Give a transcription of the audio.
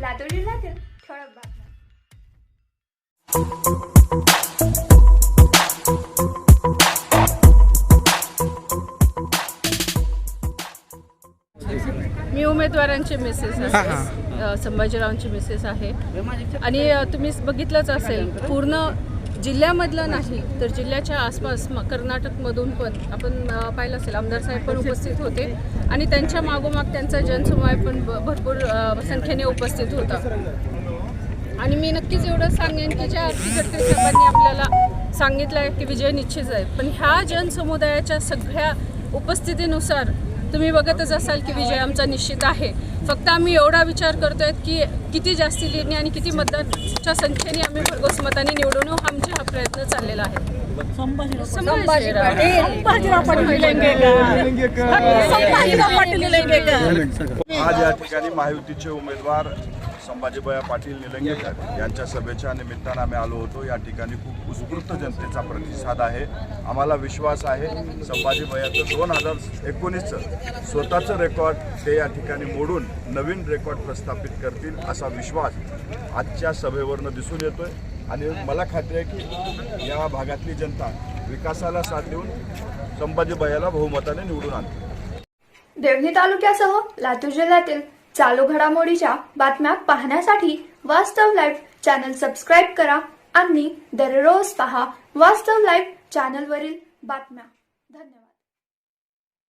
लातूर जिल्ह्यातील ठळक बातम्या मी उमेदवारांचे मेसेज संभाजीरावांची मेसेज आहे. आणि तुम्ही बघितलंच असेल पूर्ण जिल्ह्यामधलं नाही तर जिल्ह्याच्या आसपास म- कर्नाटकमधून पण आपण पाहिलं असेल आमदार साहेब पण उपस्थित होते आणि त्यांच्या मागोमाग त्यांचा जनसमुदाय पण भरपूर संख्येने उपस्थित होता. आणि मी नक्कीच एवढं सांगेन की ज्या आरती गडकरी साहेबांनी आपल्याला सांगितलं आहे की विजय निश्चित आहे पण ह्या जनसमुदायाच्या सगळ्या उपस्थितीनुसार तुम्ही बघतच असाल की विजय आमचा निश्चित आहे. फक्त आम्ही एवढा विचार करतोय की किती जास्ती लीडने आणि किती मतदानाच्या संख्येने आम्ही भरघोस मताने निवडून आमचा हा प्रयत्न चाललेला आहे. आज या ठिकाणी महायुतीचे उमेदवार संभाजीबाया पाटील निलंगेकर यांच्या सभेच्या निमित्तानं आम्ही आलो होतो. या ठिकाणी खूप उत्स्फूर्त जनतेचा प्रतिसाद आहे. आम्हाला विश्वास आहे. संभाजीबायाचं दोन हजार एकोणीसचं स्वतःचं रेकॉर्ड ते या ठिकाणी मोडून नवीन रेकॉर्ड प्रस्थापित करतील असा विश्वास आजच्या सभेवरनं दिसून येतोय. आणि मला खात्री आहे की या भागातली जनता विकासाला साथ देऊन संभाजीबायाला बहुमताने निवडून आणते देवणी तालुक्यासह लातूर जिल्ह्यातील चालू घडामोडीच्या बातम्या पाहण्यासाठी वास्तव लाईव्ह चॅनल सबस्क्राईब करा आणि दररोज पहा वास्तव लाईव्ह चॅनलवरील बातम्या. धन्यवाद.